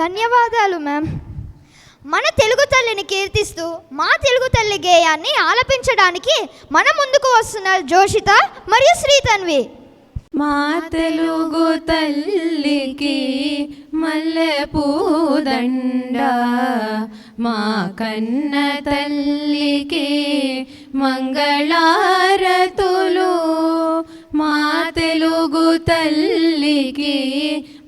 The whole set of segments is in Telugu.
ధన్యవాదాలు మ్యామ్ మన తెలుగు తల్లిని కీర్తిస్తూ మా తెలుగు తల్లి గేయాన్ని ఆలపించడానికి మన ముందుకు వస్తున్నారు జోషిత మరియు శ్రీతన్వి. మా తెలుగు తల్లికి మల్లె పూదండ మా కన్న తల్లికి మంగళారతులు మా తెలుగు తల్లికి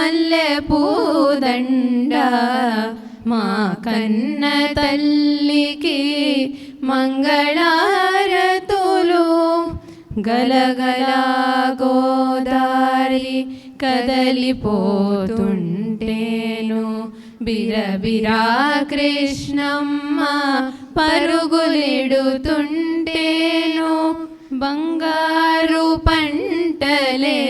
మల్లె పూదండ మా కన్న తల్లికి మంగళారతులు గలగల గోదారి కదలిపోతుంటేను బిరబిరా కృష్ణమ్మ పరుగులిడుతుంటేను బంగారు పంటలే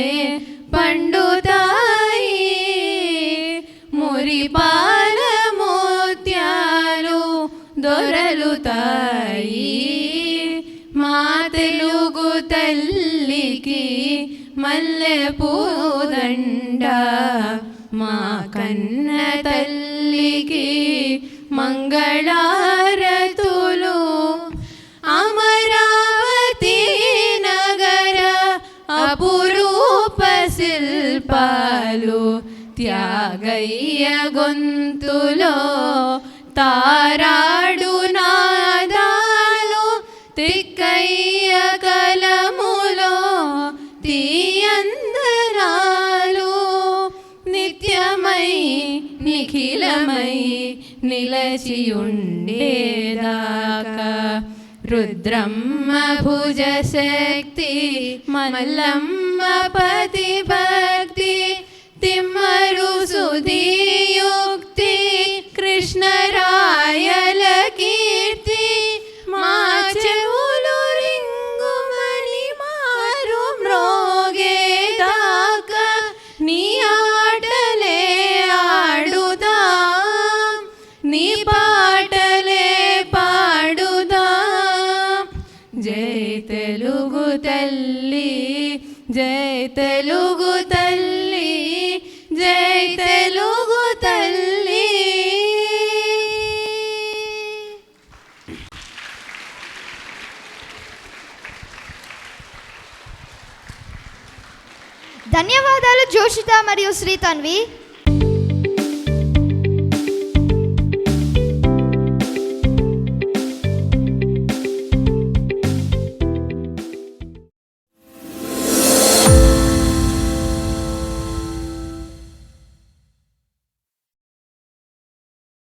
మా తెలుగు తల్లికి మల్లె పూదండ మా కన్న తల్లికి మంగళారతులు అమరావతి నగర అపురూప శిల్పాలు త్యాగయ్య గొంతులో తారాడు నిలచియుండేదాకా రుద్రమ్మ భుజ శక్తి మల్లమ్మ పతి భక్తి తిమ్మరు సుధీయుక్తి జై తెలుగు తల్లి జై తెలుగు తల్లి. ధన్యవాదాలు జోషిత మరియు శ్రీతన్వి.